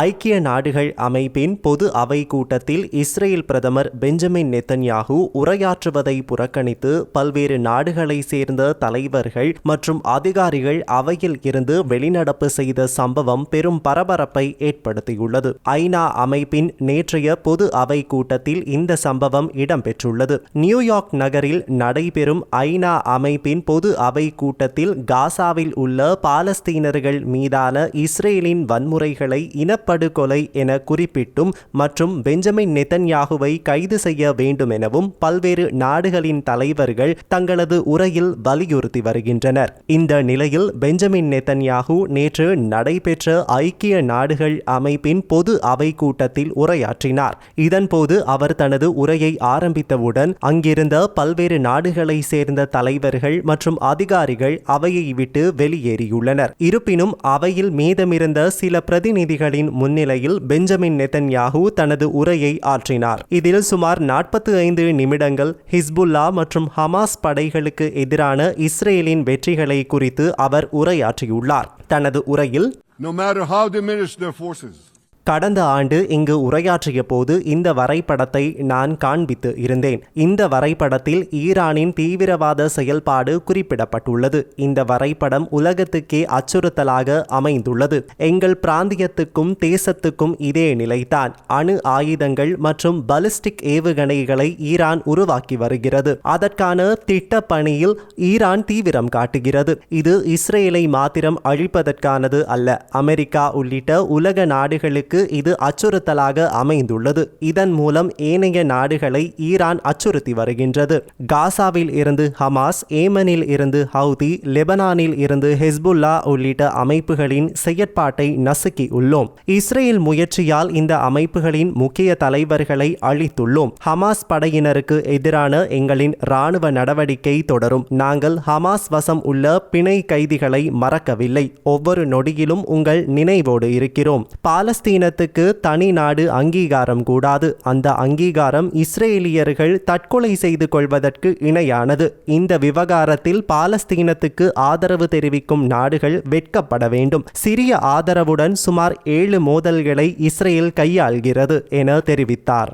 ஐக்கிய நாடுகள் அமைப்பின் பொது அவை கூட்டத்தில் இஸ்ரேல் பிரதமர் பெஞ்சமின் நெத்தன்யாகு உரையாற்றுவதை புறக்கணித்து பல்வேறு நாடுகளை சேர்ந்த தலைவர்கள் மற்றும் அதிகாரிகள் அவையில் இருந்து வெளிநடப்பு செய்த சம்பவம் பெரும் பரபரப்பை ஏற்படுத்தியுள்ளது. ஐநா அமைப்பின் நேற்றைய பொது அவை கூட்டத்தில் இந்த சம்பவம் இடம்பெற்றுள்ளது. நியூயார்க் நகரில் நடைபெறும் ஐநா அமைப்பின் பொது அவை கூட்டத்தில் காசாவில் உள்ள பாலஸ்தீனர்கள் மீதான இஸ்ரேலின் வன்முறைகளை இன இனப்படுகொலை என குறிப்பிட்டும் மற்றும் பெஞ்சமின் நெத்தன்யாகுவை கைது செய்ய வேண்டும் எனவும் பல்வேறு நாடுகளின் தலைவர்கள் தங்களது உரையில் வலியுறுத்தி வருகின்றனர். இந்த நிலையில் பெஞ்சமின் நெத்தன்யாகு நேற்று நடைபெற்ற ஐக்கிய நாடுகள் அமைப்பின் பொது அவை கூட்டத்தில் உரையாற்றினார். இதன்போது அவர் தனது உரையை ஆரம்பித்தவுடன் அங்கிருந்த பல்வேறு நாடுகளை சேர்ந்த தலைவர்கள் மற்றும் அதிகாரிகள் அவையை விட்டு வெளியேறியுள்ளனர். இருப்பினும் அவையில் மீதமிருந்த சில பிரதிநிதிகளின் முன்னிலையில் பெஞ்சமின் நெத்தன்யாகு தனது உரையை ஆற்றினார். இதில் சுமார் நாற்பத்தி ஐந்து நிமிடங்கள் ஹிஸ்புல்லா மற்றும் ஹமாஸ் படைகளுக்கு எதிரான இஸ்ரேலின் வெற்றிகளை குறித்து அவர் உரையாற்றியுள்ளார். தனது உரையில் No matter how diminished their forces, கடந்த ஆண்டு இங்கு உரையாற்றிய போது இந்த வரைபடத்தை நான் காண்பித்து இருந்தேன். இந்த வரைபடத்தில் ஈரானின் தீவிரவாத செயல்பாடு குறிப்பிடப்பட்டுள்ளது. இந்த வரைபடம் உலகத்துக்கே அச்சுறுத்தலாக அமைந்துள்ளது. எங்கள் பிராந்தியத்துக்கும் தேசத்துக்கும் இதே நிலைதான். அணு ஆயுதங்கள் மற்றும் பலிஸ்டிக் ஏவுகணைகளை ஈரான் உருவாக்கி வருகிறது. அதற்கான திட்டப்பணியில் ஈரான் தீவிரம் காட்டுகிறது. இது இஸ்ரேலை மாத்திரம் அழிப்பதற்கானது அல்ல. அமெரிக்கா உள்ளிட்ட உலக நாடுகளுக்கு இது அச்சுறுத்தலாக அமைந்துள்ளது. இதன் மூலம் ஏனைய நாடுகளை ஈரான் அச்சுறுத்தி வருகின்றது. காசாவில் இருந்து ஹமாஸ் ஏமனில் இருந்து ஹவுதி லெபனானில் இருந்து ஹெஸ்புல்லா உள்ளிட்ட அமைப்புகளின் செயற்பாட்டை நசுக்கி உள்ளோம். இஸ்ரேல் முயற்சியால் இந்த அமைப்புகளின் முக்கிய தலைவர்களை அழித்துள்ளோம். ஹமாஸ் படையினருக்கு எதிரான எங்களின் இராணுவ நடவடிக்கை தொடரும். நாங்கள் ஹமாஸ் வசம் உள்ள பிணை கைதிகளை மறக்கவில்லை. ஒவ்வொரு நொடியிலும் உங்கள் நினைவோடு இருக்கிறோம். பாலஸ்தீனத்துக்கு தனி நாடு அங்கீகாரம் கூடாது. அந்த அங்கீகாரம் இஸ்ரேலியர்கள் தற்கொலை செய்து கொள்வதற்கு இணையானது. இந்த விவகாரத்தில் பாலஸ்தீனத்துக்கு ஆதரவு தெரிவிக்கும் நாடுகள் வெட்கப்பட வேண்டும். சிறிய ஆதரவுடன் சுமார் ஏழு மோதல்களை இஸ்ரேல் கையாள்கிறது என தெரிவித்தார்.